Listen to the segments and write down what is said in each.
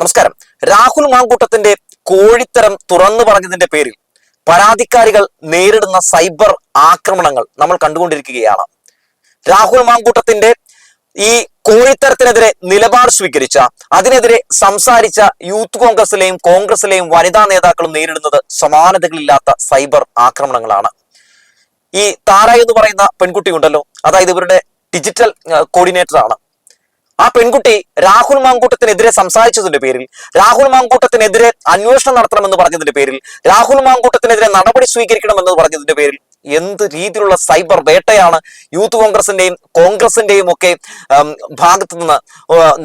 നമസ്കാരം. രാഹുൽ മാങ്കൂട്ടത്തിന്റെ കോഴിത്തരം തുറന്നു പറഞ്ഞതിന്റെ പേരിൽ പരാതിക്കാരികൾ നേരിടുന്ന സൈബർ ആക്രമണങ്ങൾ നമ്മൾ കണ്ടുകൊണ്ടിരിക്കുകയാണ്. രാഹുൽ മാങ്കൂട്ടത്തിന്റെ ഈ കോഴിത്തരത്തിനെതിരെ നിലപാട് സ്വീകരിച്ച അതിനെതിരെ സംസാരിച്ച യൂത്ത് കോൺഗ്രസിലെയും കോൺഗ്രസിലെയും വനിതാ നേതാക്കളും നേരിടുന്നത് സമാനതകളില്ലാത്ത സൈബർ ആക്രമണങ്ങളാണ്. ഈ താര എന്ന് പറയുന്ന പെൺകുട്ടി ഉണ്ടല്ലോ അതായത് ഇവരുടെ ഡിജിറ്റൽ കോർഡിനേറ്റർ ആണ് ആ പെൺകുട്ടി രാഹുൽ മാങ്കൂട്ടത്തിനെതിരെ സംസാരിച്ചതിന്റെ പേരിൽ രാഹുൽ മാങ്കൂട്ടത്തിനെതിരെ അന്വേഷണം നടത്തണമെന്ന് പറഞ്ഞതിന്റെ പേരിൽ രാഹുൽ മാങ്കൂട്ടത്തിനെതിരെ നടപടി സ്വീകരിക്കണമെന്ന് പറഞ്ഞതിന്റെ പേരിൽ എന്ത് രീതിയിലുള്ള സൈബർ വേട്ടയാണ് യൂത്ത് കോൺഗ്രസിന്റെയും കോൺഗ്രസിന്റെയും ഒക്കെ ഭാഗത്തു നിന്ന്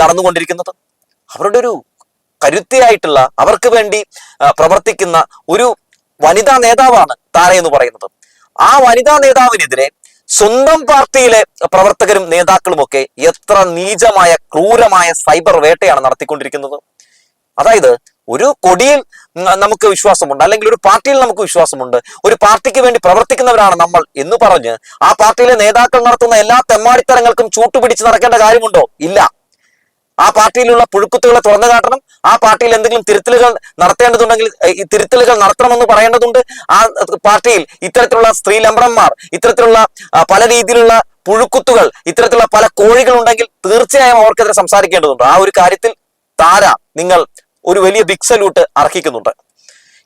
നടന്നുകൊണ്ടിരിക്കുന്നത്? അവരുടെ ഒരു കരുത്തിയായിട്ടുള്ള അവർക്ക് വേണ്ടി പ്രവർത്തിക്കുന്ന ഒരു വനിതാ നേതാവാണ് താര എന്ന് പറയുന്നത്. ആ വനിതാ നേതാവിനെതിരെ സ്വന്തം പാർട്ടിയിലെ പ്രവർത്തകരും നേതാക്കളും ഒക്കെ എത്ര നീചമായ ക്രൂരമായ സൈബർ വേട്ടയാണ് നടത്തിക്കൊണ്ടിരിക്കുന്നത്. അതായത് ഒരു കൊടിയിൽ നമുക്ക് വിശ്വാസമുണ്ട് അല്ലെങ്കിൽ ഒരു പാർട്ടിയിൽ നമുക്ക് വിശ്വാസമുണ്ട് ഒരു പാർട്ടിക്ക് വേണ്ടി പ്രവർത്തിക്കുന്നവരാണ് നമ്മൾ എന്ന് പറഞ്ഞ് ആ പാർട്ടിയിലെ നേതാക്കൾ നടത്തുന്ന എല്ലാ തെമ്മാടിത്തരങ്ങൾക്കും ചൂട്ടുപിടിച്ച് നടക്കേണ്ട കാര്യമുണ്ടോ? ഇല്ല. ആ പാർട്ടിയിലുള്ള പുഴുക്കുത്തുകളെ തുറന്നു കാട്ടണം ആ പാർട്ടിയിൽ എന്തെങ്കിലും തിരുത്തലുകൾ നടത്തേണ്ടതുണ്ടെങ്കിൽ ഈ തിരുത്തലുകൾ നടത്തണമെന്ന് പറയേണ്ടതുണ്ട്. ആ പാർട്ടിയിൽ ഇത്തരത്തിലുള്ള സ്ത്രീ ലംബടന്മാർ ഇത്തരത്തിലുള്ള പല രീതിയിലുള്ള പുഴുക്കുത്തുകൾ ഇത്തരത്തിലുള്ള പല കോഴികൾ ഉണ്ടെങ്കിൽ തീർച്ചയായും അവർക്കെതിരെ സംസാരിക്കേണ്ടതുണ്ട്. ആ ഒരു കാര്യത്തിൽ താര നിങ്ങൾ ഒരു വലിയ ബിഗ് സല്യൂട്ട് അർഹിക്കുന്നുണ്ട്.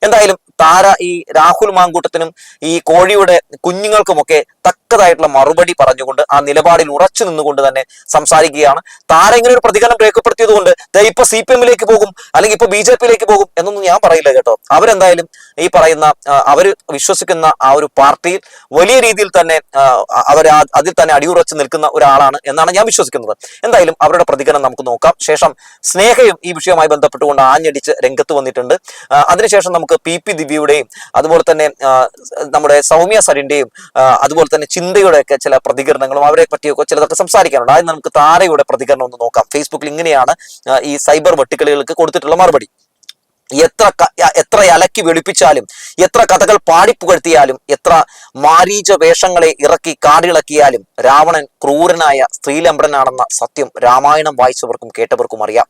എന്തായാലും താര ഈ രാഹുൽ മാങ്കൂട്ടത്തിനും ഈ കോഴിയുടെ കുഞ്ഞുങ്ങൾക്കുമൊക്കെ തക്കതായിട്ടുള്ള മറുപടി പറഞ്ഞുകൊണ്ട് ആ നിലപാടിൽ ഉറച്ചു നിന്നുകൊണ്ട് തന്നെ സംസാരിക്കുകയാണ്. താര ഇങ്ങനെ ഒരു പ്രതികരണം രേഖപ്പെടുത്തിയതുകൊണ്ട് ഇപ്പൊ സി പി എമ്മിലേക്ക് പോകും അല്ലെങ്കിൽ ഇപ്പൊ ബി ജെ പിയിലേക്ക് പോകും എന്നൊന്നും ഞാൻ പറയില്ല കേട്ടോ. അവരെന്തായാലും ഈ പറയുന്ന അവർ വിശ്വസിക്കുന്ന ആ ഒരു പാർട്ടിയിൽ വലിയ രീതിയിൽ തന്നെ അവർ അതിൽ തന്നെ അടിയുറച്ച് നിൽക്കുന്ന ഒരാളാണ് എന്നാണ് ഞാൻ വിശ്വസിക്കുന്നത്. എന്തായാലും അവരുടെ പ്രതികരണം നമുക്ക് നോക്കാം. ശേഷം സ്നേഹയും ഈ വിഷയവുമായി ബന്ധപ്പെട്ടുകൊണ്ട് ആഞ്ഞടിച്ച് രംഗത്ത് വന്നിട്ടുണ്ട്. അതിനുശേഷം നമുക്ക് പി പി ദിവ്യയുടെയും അതുപോലെ തന്നെ നമ്മുടെ സൗമ്യ സരിന്റെയും അതുപോലെ തന്നെ ചിന്തയുടെ ഒക്കെ ചില പ്രതികരണങ്ങളും അവരെ പറ്റിയൊക്കെ ചിലതൊക്കെ സംസാരിക്കാനുണ്ട്. ആദ്യം നമുക്ക് താരയുടെ പ്രതികരണം ഒന്ന് നോക്കാം. ഫേസ്ബുക്കിൽ ഇങ്ങനെയാണ് ഈ സൈബർ വെട്ടിക്കളികൾക്ക് കൊടുത്തിട്ടുള്ള മറുപടി. എത്ര എത്ര അലക്കി വെളുപ്പിച്ചാലും എത്ര കഥകൾ പാടിപ്പുകഴ്ത്തിയാലും എത്ര മാരീച വേഷങ്ങളെ ഇറക്കി കാടിളക്കിയാലും രാവണൻ ക്രൂരനായ സ്ത്രീലംബടനാണെന്ന സത്യം രാമായണം വായിച്ചവർക്കും കേട്ടവർക്കും അറിയാം.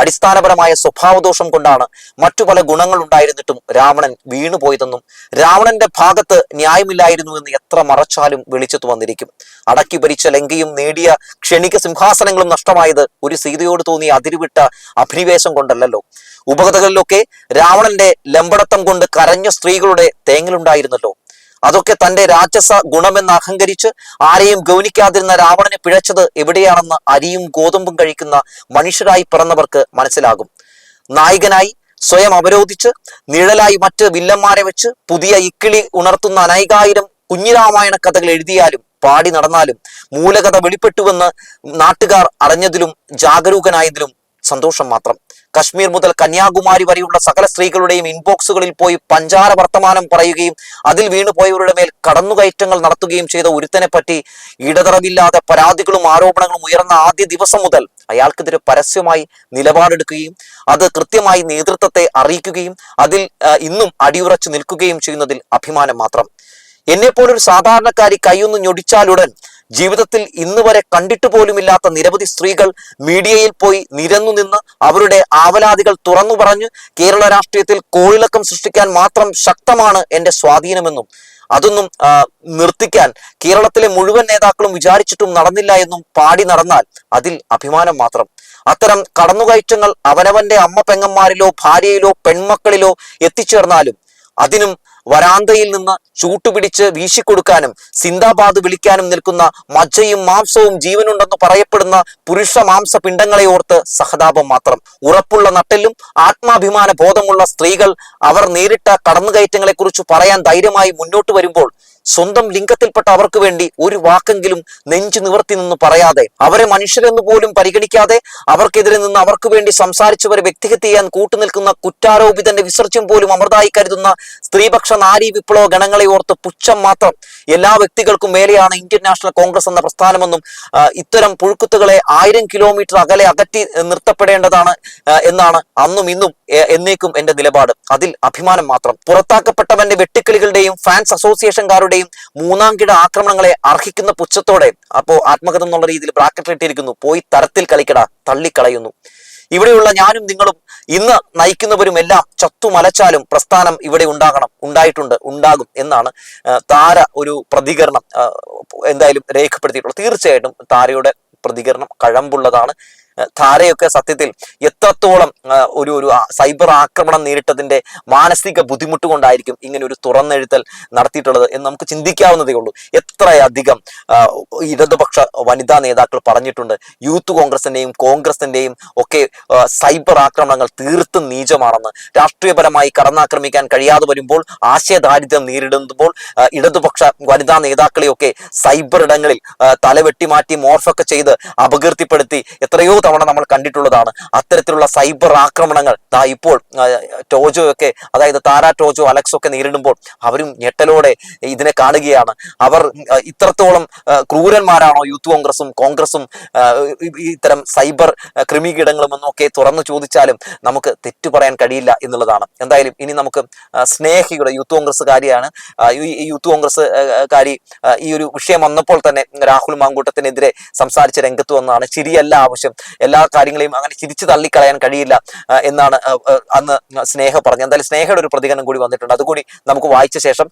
അടിസ്ഥാനപരമായ സ്വഭാവദോഷം കൊണ്ടാണ് മറ്റു പല ഗുണങ്ങൾ ഉണ്ടായിരുന്നിട്ടും രാവണൻ വീണുപോയതെന്നും രാവണന്റെ ഭാഗത്ത് ന്യായമില്ലായിരുന്നു എന്ന് എത്ര മറച്ചാലും വെളിച്ചത്ത് വന്നിരിക്കും. അടക്കി ഭരിച്ച ലങ്കയും നേടിയ ക്ഷണിക സിംഹാസനങ്ങളും നഷ്ടമായത് ഒരു സീതയോട് തോന്നിയ അതിരുവിട്ട അഭിനിവേശം കൊണ്ടല്ലല്ലോ. ഉപകഥകളിലൊക്കെ രാവണന്റെ ലംബടത്തം കൊണ്ട് കരഞ്ഞ സ്ത്രീകളുടെ തേങ്ങലുണ്ടായിരുന്നല്ലോ. അതൊക്കെ തന്റെ രാജസ ഗുണമെന്ന് അഹങ്കരിച്ച് ആരെയും ഗൗനിക്കാതിരുന്ന രാവണനെ പിഴച്ചത് എവിടെയാണെന്ന് അരിയും ഗോതമ്പും കഴിക്കുന്ന മനുഷ്യരായി പിറന്നവർക്ക് മനസ്സിലാകും. നായകനായി സ്വയം അവരോധിച്ച് നിഴലായി മറ്റ് വില്ലന്മാരെ വെച്ച് പുതിയ ഇക്കിളി ഉണർത്തുന്ന അനേകായിരം കുഞ്ഞിരാമായണ കഥകൾ എഴുതിയാലും പാടി നടന്നാലും മൂലകഥ വെളിപ്പെട്ടുവെന്ന് നാട്ടുകാർ അറിഞ്ഞതിലും ജാഗരൂകനായതിലും സന്തോഷം മാത്രം. കശ്മീർ മുതൽ കന്യാകുമാരി വരെയുള്ള സകല സ്ത്രീകളുടെയും ഇൻബോക്സുകളിൽ പോയി പഞ്ചാര വർത്തമാനം പറയുകയും അതിൽ വീണുപോയവരുടെ മേൽ കടന്നുകയറ്റങ്ങൾ നടത്തുകയും ചെയ്ത ഒരുത്തനെ പറ്റി ഇടതറവില്ലാതെ പരാതികളും ആരോപണങ്ങളും ഉയർന്ന ആദ്യ ദിവസം മുതൽ അയാൾക്കെതിരെ പരസ്യമായി നിലപാടെടുക്കുകയും അത് കൃത്യമായി നേതൃത്വത്തെ അറിയിക്കുകയും അതിൽ ഇന്നും അടിയുറച്ചു നിൽക്കുകയും ചെയ്യുന്നതിൽ അഭിമാനം മാത്രം. എന്നെ പോലൊരു സാധാരണക്കാരി കൈയൊന്ന് ഞൊടിച്ചാലുടൻ ജീവിതത്തിൽ ഇന്ന് വരെ കണ്ടിട്ട് പോലുമില്ലാത്ത നിരവധി സ്ത്രീകൾ മീഡിയയിൽ പോയി നിരന്നു നിന്ന് അവരുടെ ആവലാതികൾ തുറന്നു പറഞ്ഞ് കേരള രാഷ്ട്രീയത്തിൽ കോളിളക്കം സൃഷ്ടിക്കാൻ മാത്രം ശക്തമാണ് എന്റെ സ്വാധീനമെന്നും അതൊന്നും നിർത്തിക്കാൻ കേരളത്തിലെ മുഴുവൻ നേതാക്കളും വിചാരിച്ചിട്ടും നടന്നില്ല എന്നും പാടി നടന്നാൽ അതിൽ അഭിമാനം മാത്രം. അത്തരം കടന്നുകയറ്റങ്ങൾ അവനവന്റെ അമ്മ പെങ്ങന്മാരിലോ ഭാര്യയിലോ പെൺമക്കളിലോ എത്തിച്ചേർന്നാലും അതിനും വരാന്തയിൽ നിന്ന് ചൂട്ടുപിടിച്ച് വീശിക്കൊടുക്കാനും സിന്ദാബാദ് വിളിക്കാനും നിൽക്കുന്ന മജ്ജയും മാംസവും ജീവനുണ്ടെന്ന് പറയപ്പെടുന്ന പുരുഷ മാംസ പിണ്ടങ്ങളെ ഓർത്ത് സഹതാപം മാത്രം. ഉറപ്പുള്ള നട്ടെല്ലും ആത്മാഭിമാന ബോധമുള്ള സ്ത്രീകൾ അവർ നേരിട്ട കടന്നുകയറ്റങ്ങളെക്കുറിച്ച് പറയാൻ ധൈര്യമായി മുന്നോട്ട് വരുമ്പോൾ സ്വന്തം ലിംഗത്തിൽപ്പെട്ട അവർക്ക് വേണ്ടി ഒരു വാക്കെങ്കിലും നെഞ്ചു നിവർത്തി നിന്ന് പറയാതെ അവരെ മനുഷ്യരെന്ന് പോലും പരിഗണിക്കാതെ അവർക്കെതിരെ നിന്ന് അവർക്ക് വേണ്ടി സംസാരിച്ചവരെ വ്യക്തിഹത്യ ചെയ്യാൻ കൂട്ടുനിൽക്കുന്ന കുറ്റാരോപിതന്റെ വിസർജ്യം പോലും അമൃതായി കരുതുന്ന സ്ത്രീപക്ഷ നാരി വിപ്ലവ ഗണങ്ങളെ ഓർത്ത് പുച്ഛം മാത്രം എല്ലാ വ്യക്തികൾക്കും മേലെയാണ് ഇന്ത്യൻ നാഷണൽ കോൺഗ്രസ് എന്ന പ്രസ്ഥാനമെന്നും ഇത്തരം പുഴുക്കുത്തുകളെ ആയിരം കിലോമീറ്റർ അകലെ അകറ്റി നിർത്തപ്പെടേണ്ടതാണ് എന്നാണ് അന്നും ഇന്നും എന്നേക്കും എന്റെ നിലപാട്. അതിൽ അഭിമാനം മാത്രം. പുറത്താക്കപ്പെട്ടവന്റെ വെട്ടിക്കളികളുടെയും ഫാൻസ് അസോസിയേഷൻകാരുടെയും മൂന്നാം കിട ആക്രമണങ്ങളെ അർഹിക്കുന്ന പുച്ഛത്തോടെ അപ്പോ ആത്മകഥ എന്നുള്ള രീതിയിൽ ബ്രാക്കറ്റ് ഇട്ടിരിക്കുന്നു. പോയി തരത്തിൽ കളിക്കട തള്ളിക്കളയുന്നു. ഇവിടെയുള്ള ഞാനും നിങ്ങളും ഇന്ന് നയിക്കുന്നവരും എല്ലാം ചത്തുമലച്ചാലും പ്രസ്ഥാനം ഇവിടെ ഉണ്ടാകണം ഉണ്ടായിട്ടുണ്ട് ഉണ്ടാകും എന്നാണ് താര ഒരു പ്രതികരണം എന്തായാലും രേഖപ്പെടുത്തിയിട്ടുള്ളത്. തീർച്ചയായിട്ടും താരയുടെ പ്രതികരണം കഴമ്പുള്ളതാണ്. ആ, താരയൊക്കെ സത്യത്തിൽ എത്രത്തോളം ഒരു ഒരു സൈബർ ആക്രമണം നേരിട്ടതിന്റെ മാനസിക ബുദ്ധിമുട്ട് കൊണ്ടായിരിക്കും ഇങ്ങനെ ഒരു തുറന്നെഴുത്തൽ നടത്തിയിട്ടുള്ളത് എന്ന് നമുക്ക് ചിന്തിക്കാവുന്നതേ ഉള്ളൂ. എത്രയധികം ഇടതുപക്ഷ വനിതാ നേതാക്കൾ പറഞ്ഞിട്ടുണ്ട്. യൂത്ത് കോൺഗ്രസിന്റെയും കോൺഗ്രസിന്റെയും ഒക്കെ സൈബർ ആക്രമണങ്ങൾ തീർത്തും നീചമാണെന്ന്. രാഷ്ട്രീയപരമായി കടന്നാക്രമിക്കാൻ കഴിയാതെ വരുമ്പോൾ ആശയദാരിദ്ര്യം നേരിടുമ്പോൾ ഇടതുപക്ഷ വനിതാ നേതാക്കളെയൊക്കെ സൈബർ ഇടങ്ങളിൽ തലവെട്ടി മാറ്റി മോർഫൊക്കെ ചെയ്ത് അപകീർത്തിപ്പെടുത്തി എത്രയോ തവണ നമ്മൾ കണ്ടിട്ടുള്ളതാണ്. അത്തരത്തിലുള്ള സൈബർ ആക്രമണങ്ങൾ. ദാ ഇപ്പോൾ ടോജോ ഒക്കെ അതായത് താരാ ടോജോ അലക്സ് ഒക്കെ നേരിടുമ്പോൾ അവരും ഞെട്ടലോടെ ഇതിനെ കാണുകയാണ്. അവർ ഇത്രത്തോളം ക്രൂരന്മാരാണോ യൂത്ത് കോൺഗ്രസും കോൺഗ്രസും ഇത്തരം സൈബർ ആ, കൃമികീടങ്ങളും എന്നൊക്കെ തുറന്നു ചോദിച്ചാലും നമുക്ക് തെറ്റു പറയാൻ കഴിയില്ല എന്നുള്ളതാണ്. എന്തായാലും ഇനി നമുക്ക് സ്നേഹിയുടെ യൂത്ത് കോൺഗ്രസ്സുകാരിയാണ് കാര്യമാണ് യൂത്ത് കോൺഗ്രസ് കാരി ഈ ഒരു വിഷയം വന്നപ്പോൾ തന്നെ രാഹുൽ മാങ്കൂട്ടത്തിനെതിരെ സംസാരിച്ച രംഗത്ത് വന്നതാണ്. ശരിയല്ല ആവശ്യം. എല്ലാ കാര്യങ്ങളെയും അങ്ങനെ തിരിച്ചു തള്ളിക്കളയാൻ കഴിയില്ല എന്നാണ് അന്ന് സ്നേഹ പറഞ്ഞത്. എന്തായാലും സ്നേഹയുടെ ഒരു പ്രതികരണം കൂടി വന്നിട്ടുണ്ട്. അതുകൂടി നമുക്ക് വായിച്ച ശേഷം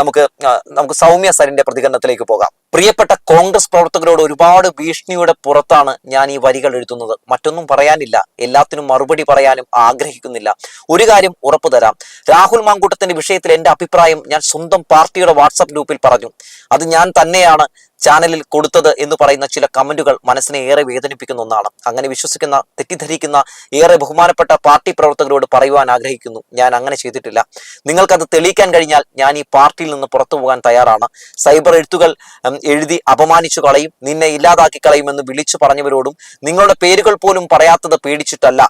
നമുക്ക് നമുക്ക് സൗമ്യ സരിന്റെ പ്രതികരണത്തിലേക്ക് പോകാം. പ്രിയപ്പെട്ട കോൺഗ്രസ് പ്രവർത്തകരോട് ഒരുപാട് ഭീഷണിയുടെ പുറത്താണ് ഞാൻ ഈ വരികൾ എഴുതുന്നത്. മറ്റൊന്നും പറയാനില്ല. എല്ലാത്തിനും മറുപടി പറയാനും ആഗ്രഹിക്കുന്നില്ല. ഒരു കാര്യം ഉറപ്പു തരാം. രാഹുൽ മാങ്കൂട്ടത്തിന്റെ വിഷയത്തിൽ എന്റെ അഭിപ്രായം ഞാൻ സ്വന്തം പാർട്ടിയുടെ വാട്സപ്പ് ഗ്രൂപ്പിൽ പറഞ്ഞു. അത് ഞാൻ തന്നെയാണ് ചാനലിൽ കൊടുത്തത് എന്ന് പറയുന്ന ചില കമന്റുകൾ മനസ്സിനെ ഏറെ വേദനിപ്പിക്കുന്ന ഒന്നാണ്. അങ്ങനെ വിശ്വസിക്കുന്ന തെറ്റിദ്ധരിക്കുന്ന ഏറെ ബഹുമാനപ്പെട്ട പാർട്ടി പ്രവർത്തകരോട് പറയുവാൻ ആഗ്രഹിക്കുന്നു. ഞാൻ അങ്ങനെ ചെയ്തിട്ടില്ല. നിങ്ങൾക്കത് തെളിയിക്കാൻ കഴിഞ്ഞാൽ ഞാൻ ഈ പാർട്ടിയിൽ നിന്ന് പുറത്തു പോകാൻ തയ്യാറാണ്. സൈബർ എഴുത്തുകൾ എഴുതി അപമാനിച്ചു കളയും നിന്നെ ഇല്ലാതാക്കി കളയുമെന്ന് വിളിച്ചു പറഞ്ഞവരോടും നിങ്ങളുടെ പേരുകൾ പോലും പറയാത്തത് പേടിച്ചിട്ടല്ല.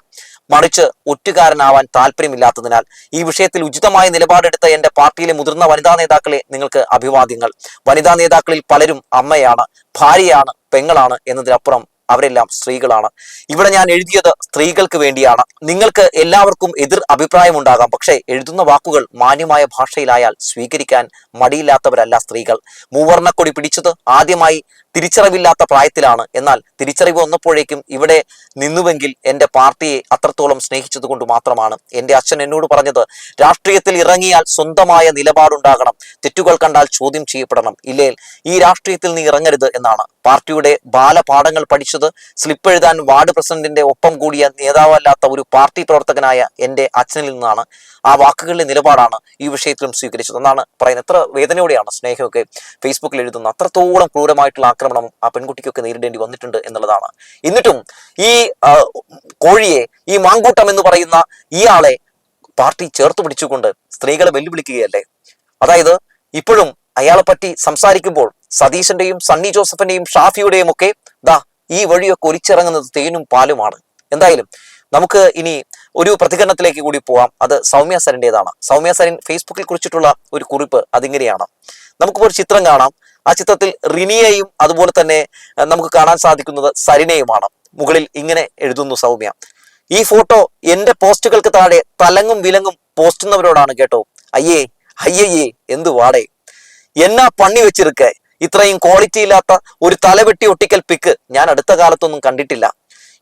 മറിച്ച് ഒറ്റുകാരനാവാൻ താല്പര്യമില്ലാത്തതിനാൽ ഈ വിഷയത്തിൽ ഉചിതമായ നിലപാടെടുത്ത എന്റെ പാർട്ടിയിലെ മുതിർന്ന വനിതാ നേതാക്കളെ നിങ്ങൾക്ക് അഭിവാദ്യങ്ങൾ. വനിതാ നേതാക്കളിൽ പലരും അമ്മയാണ് ഭാര്യയാണ് പെങ്ങളാണ് എന്നതിനപ്പുറം അവരെല്ലാം സ്ത്രീകളാണ്. ഇവിടെ ഞാൻ എഴുതിയത് സ്ത്രീകൾക്ക് വേണ്ടിയാണ്. നിങ്ങൾക്ക് എല്ലാവർക്കും എതിർ അഭിപ്രായം ഉണ്ടാകാം പക്ഷേ എഴുതുന്ന വാക്കുകൾ മാന്യമായ ഭാഷയിലായാൽ സ്വീകരിക്കാൻ മടിയില്ലാത്തവരല്ല സ്ത്രീകൾ. മൂവർണക്കൊടി പിടിച്ചത് ആദ്യമായി തിരിച്ചറിവില്ലാത്ത പ്രായത്തിലാണ്. എന്നാൽ തിരിച്ചറിവ് വന്നപ്പോഴേക്കും ഇവിടെ നിന്നുവെങ്കിൽ എന്റെ പാർട്ടിയെ അത്രത്തോളം സ്നേഹിച്ചതുകൊണ്ട് മാത്രമാണ്. എന്റെ അച്ഛൻ എന്നോട് പറഞ്ഞത് രാഷ്ട്രീയത്തിൽ ഇറങ്ങിയാൽ സ്വന്തമായ നിലപാടുണ്ടാകണം. തെറ്റുകൾ കണ്ടാൽ ചോദ്യം ചെയ്യപ്പെടണം. ഇല്ലേൽ ഈ രാഷ്ട്രീയത്തിൽ നീ ഇറങ്ങരുത് എന്നാണ്. പാർട്ടിയുടെ ബാലപാഠങ്ങൾ പഠിച്ചത് സ്ലിപ്പ് എഴുതാൻ വാർഡ് പ്രസിഡന്റിന്റെ ഒപ്പം കൂടിയ നേതാവല്ലാത്ത ഒരു പാർട്ടി പ്രവർത്തകനായ എന്റെ അച്ഛനിൽ നിന്നാണ് ആ വാക്കുകളിലെ നിലപാടാണ് ഈ വിഷയത്തിലും സ്വീകരിച്ചത്. എന്നാണ് പറയുന്നത്. എത്ര വേദനയോടെയാണ് സ്നേഹമൊക്കെ ഫേസ്ബുക്കിൽ എഴുതുന്ന അത്രത്തോളം ക്രൂരമായിട്ടുള്ള ആ പെൺകുട്ടിക്കൊക്കെ നേരിടേണ്ടി വന്നിട്ടുണ്ട് എന്നുള്ളതാണ്. എന്നിട്ടും ഈ കോഴിയെ ഈ മാങ്കൂട്ടം എന്ന് പറയുന്ന ഇയാളെ പാർട്ടി ചേർത്ത് പിടിച്ചുകൊണ്ട് സ്ത്രീകളെ വെല്ലുവിളിക്കുകയല്ലേ? അതായത് ഇപ്പോഴും അയാളെ പറ്റി സംസാരിക്കുമ്പോൾ സതീശന്റെയും സണ്ണി ജോസഫിന്റെയും ഷാഫിയുടെയും ഒക്കെ ദാ ഈ വഴിയൊക്കെ ഒലിച്ചിറങ്ങുന്നത് തേനും പാലുമാണ്. എന്തായാലും നമുക്ക് ഇനി ഒരു പ്രതികരണത്തിലേക്ക് കൂടി പോവാം. അത് സൗമ്യ സരന്റെതാണ് സൗമ്യ സരൻ ഫേസ്ബുക്കിൽ കുറിച്ചിട്ടുള്ള ഒരു കുറിപ്പ് അതിങ്ങനെയാണ്. നമുക്കിപ്പോൾ ഒരു ചിത്രം കാണാം. ആ ചിത്രത്തിൽ റിനിയെയും അതുപോലെ തന്നെ നമുക്ക് കാണാൻ സാധിക്കുന്നത് സരിനെയുമാണ്. മുകളിൽ ഇങ്ങനെ എഴുതുന്നു സൗമ്യ. ഈ ഫോട്ടോ എന്റെ പോസ്റ്റുകൾക്ക് താഴെ തലങ്ങും വിലങ്ങും പോസ്റ്റുന്നവരോടാണ് കേട്ടോ. അയ്യേ അയ്യയ്യേ എന്തു വാടേ. എന്നാ പണി വെച്ചിരിക്ക? ഇത്രയും ക്വാളിറ്റി ഇല്ലാത്ത ഒരു തലവെട്ടി ഒട്ടിക്കൽ പിക്ക് ഞാൻ അടുത്ത കാലത്തൊന്നും കണ്ടിട്ടില്ല.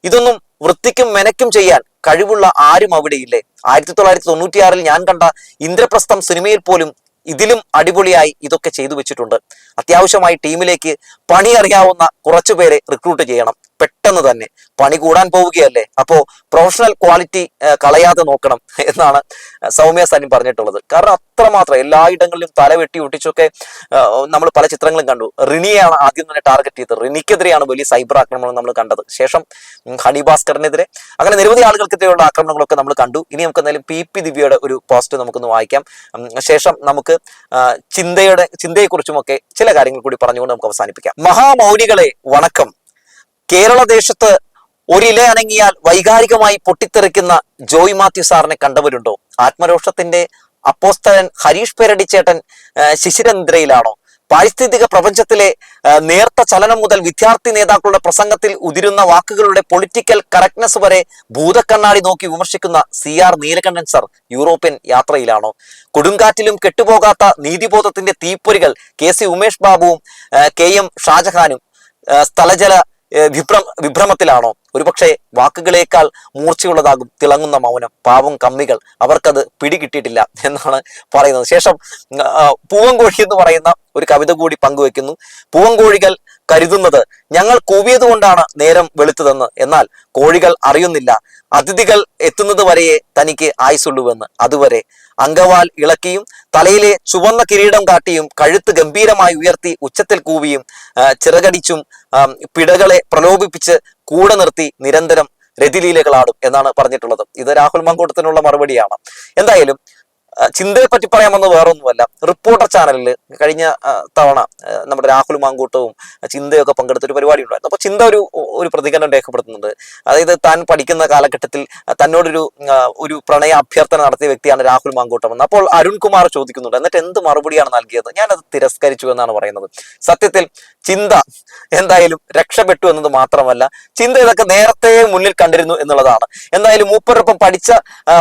ഇതൊന്നും വൃത്തിക്കും മെനക്കും ചെയ്യാൻ കഴിവുള്ള ആരും അവിടെയില്ലേ? ആയിരത്തി തൊള്ളായിരത്തി തൊണ്ണൂറ്റിയാറിൽ ഞാൻ കണ്ട ഇന്ദ്രപ്രസ്ഥം സിനിമയിൽ പോലും ഇതിലും അടിപൊളിയായി ഇതൊക്കെ ചെയ്തു വെച്ചിട്ടുണ്ട്. അത്യാവശ്യമായി ടീമിലേക്ക് പണി അറിയാവുന്ന കുറച്ചുപേരെ റിക്രൂട്ട് ചെയ്യണം. പെട്ടെന്ന് തന്നെ പണി കൂടാൻ പോവുകയല്ലേ? അപ്പോ പ്രൊഫഷണൽ ക്വാളിറ്റി കളയാതെ നോക്കണം എന്നാണ് സൗമ്യ സനിം പറഞ്ഞിട്ടുള്ളത്. കാരണം അത്രമാത്രം എല്ലായിടങ്ങളിലും തല വെട്ടി ഒട്ടിച്ചൊക്കെ നമ്മൾ പല ചിത്രങ്ങളും കണ്ടു. റിനിയാണ് ആദ്യം തന്നെ ടാർഗറ്റ് ചെയ്തത്. റിനിക്കെതിരെയാണ് വലിയ സൈബർ ആക്രമണം നമ്മൾ കണ്ടത്. ശേഷം ഹണി ഭാസ്കറിനെതിരെ അങ്ങനെ നിരവധി ആളുകൾക്കെതിരെയുള്ള ആക്രമണങ്ങളൊക്കെ നമ്മൾ കണ്ടു. ഇനി നമുക്ക് എന്തായാലും പി. പി. ദിവ്യയുടെ ഒരു പോസ്റ്റ് നമുക്കൊന്ന് വായിക്കാം. ശേഷം നമുക്ക് ചിന്തയുടെ ചിന്തയുടെ ചിന്തയെക്കുറിച്ചുമൊക്കെ ചില കാര്യങ്ങൾ കൂടി പറഞ്ഞുകൊണ്ട് നമുക്ക് അവസാനിപ്പിക്കാം. മഹാമൗനികളെ വണക്കം. കേരള ദേശത്ത് ഒരില അനങ്ങിയാൽ വൈകാരികമായി പൊട്ടിത്തെറിക്കുന്ന ജോയ് മാത്യു സാറിനെ കണ്ടവരുണ്ടോ? ആത്മരോഷത്തിന്റെ അപ്പോസ്തലൻ ഹരീഷ് പേരടിച്ചേട്ടൻ ശിശിരനിദ്രയിലാണോ? പാരിസ്ഥിതിക പ്രപഞ്ചത്തിലെ നേർത്ത ചലനം മുതൽ വിദ്യാർത്ഥി നേതാക്കളുടെ പ്രസംഗത്തിൽ ഉതിരുന്ന വാക്കുകളുടെ പൊളിറ്റിക്കൽ കറക്റ്റ്നെസ് വരെ ഭൂതക്കണ്ണാടി നോക്കി വിമർശിക്കുന്ന C R Neelakantan sir European യാത്രയിലാണോ? കൊടുങ്കാറ്റിലും കെട്ടുപോകാത്ത നീതിബോധത്തിന്റെ തീപ്പൊരികൾ കെ സി ഉമേഷ് ബാബുവും കെ എം ഷാജഹാനും സ്ഥലജല വിഭ്രം വിഭ്രമത്തിലാണോ? ഒരുപക്ഷെ വാക്കുകളേക്കാൾ മൂർച്ചയുള്ളതാകും തിളങ്ങുന്ന മൗനം പാവം കമ്മികൾ. അവർക്കത് പിടികിട്ടിയിട്ടില്ല എന്നാണ് പറയുന്നത്. ശേഷം പൂവങ്കോഴി എന്ന് പറയുന്ന ഒരു കവിത കൂടി പങ്കുവെക്കുന്നു. പൂവൻകോഴികൾ കരുതുന്നത് ഞങ്ങൾ കൂവിയത് കൊണ്ടാണ് നേരം വെളുത്തതെന്ന്. എന്നാൽ കോഴികൾ അറിയുന്നില്ല. അതിഥികൾ എത്തുന്നത് വരെയേ തനിക്ക് ആയുസുള്ളൂവെന്ന് അതുവരെ അങ്കവാൽ ഇളക്കിയും തലയിലെ ചുവന്ന കിരീടം കാട്ടിയും കഴുത്ത് ഗംഭീരമായി ഉയർത്തി ഉച്ചത്തിൽ കൂവിയും ചിറകടിച്ചും പിടകളെ പ്രലോഭിപ്പിച്ച് കൂടെ നിർത്തി നിരന്തരം രതിലീലകളാടും എന്നാണ് പറഞ്ഞിട്ടുള്ളത്. ഇത് രാഹുൽ മങ്കൂട്ടത്തിനുള്ള മറുപടിയാണ്. എന്തായാലും ചിന്തയെ പറ്റി പറയാമെന്ന് വേറൊന്നുമല്ല. റിപ്പോർട്ടർ ചാനലിൽ കഴിഞ്ഞ തവണ നമ്മുടെ രാഹുൽ മാങ്കൂട്ടവും ചിന്തയൊക്കെ പങ്കെടുത്ത ഒരു പരിപാടി ഉണ്ടായിരുന്നു. അപ്പോൾ ചിന്ത ഒരു ഒരു പ്രതികരണം രേഖപ്പെടുത്തുന്നുണ്ട്. അതായത് താൻ പഠിക്കുന്ന കാലഘട്ടത്തിൽ തന്നോടൊരു ഒരു പ്രണയ അഭ്യർത്ഥന നടത്തിയ വ്യക്തിയാണ് രാഹുൽ മാങ്കൂട്ടം എന്ന്. അപ്പോൾ അരുൺകുമാർ ചോദിക്കുന്നുണ്ട്. എന്നിട്ട് എന്ത് മറുപടിയാണ് നൽകിയത്? ഞാനത് തിരസ്കരിച്ചു എന്നാണ് പറയുന്നത്. സത്യത്തിൽ ചിന്ത എന്തായാലും രക്ഷപ്പെട്ടു എന്നത് മാത്രമല്ല ചിന്ത ഇതൊക്കെ നേരത്തെ മുന്നിൽ കണ്ടിരുന്നു എന്നുള്ളതാണ്. എന്തായാലും മൂപ്പരൊപ്പം പഠിച്ച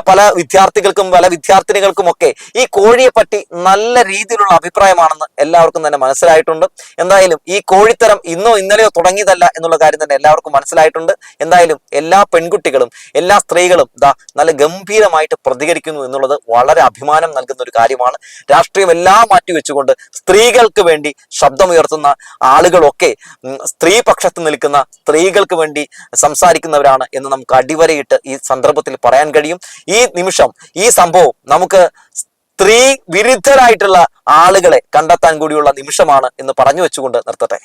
പല വിദ്യാർത്ഥികൾക്കും പല വിദ്യാർത്ഥിനികൾക്കും ഒക്കെ ഈ കോഴിയെ പറ്റി നല്ല രീതിയിലുള്ള അഭിപ്രായമാണെന്ന് എല്ലാവർക്കും തന്നെ മനസ്സിലായിട്ടുണ്ട്. എന്തായാലും ഈ കോഴിത്തരം ഇന്നോ ഇന്നലെയോ തുടങ്ങിയതല്ല എന്നുള്ള കാര്യം തന്നെ എല്ലാവർക്കും മനസ്സിലായിട്ടുണ്ട്. എന്തായാലും എല്ലാ പെൺകുട്ടികളും എല്ലാ സ്ത്രീകളും ദാ നല്ല ഗംഭീരമായിട്ട് പ്രതികരിക്കുന്നു എന്നുള്ളത് വളരെ അഭിമാനം നൽകുന്ന ഒരു കാര്യമാണ്. രാഷ്ട്രീയം എല്ലാം മാറ്റിവെച്ചുകൊണ്ട് സ്ത്രീകൾക്ക് വേണ്ടി ശബ്ദമുയർത്തുന്ന ആളുകളൊക്കെ സ്ത്രീ പക്ഷത്ത് നിൽക്കുന്ന സ്ത്രീകൾക്ക് വേണ്ടി സംസാരിക്കുന്നവരാണ് എന്ന് നമുക്ക് അടിവരയിട്ട് ഈ സന്ദർഭത്തിൽ പറയാൻ കഴിയും. ഈ നിമിഷം ഈ സംഭവം നമുക്ക് സ്ത്രീ വിരുദ്ധരായിട്ടുള്ള ആളുകളെ കണ്ടെത്താൻ കൂടിയുള്ള നിമിഷമാണ് എന്ന് പറഞ്ഞു വെച്ചുകൊണ്ട് നിർത്തട്ടെ.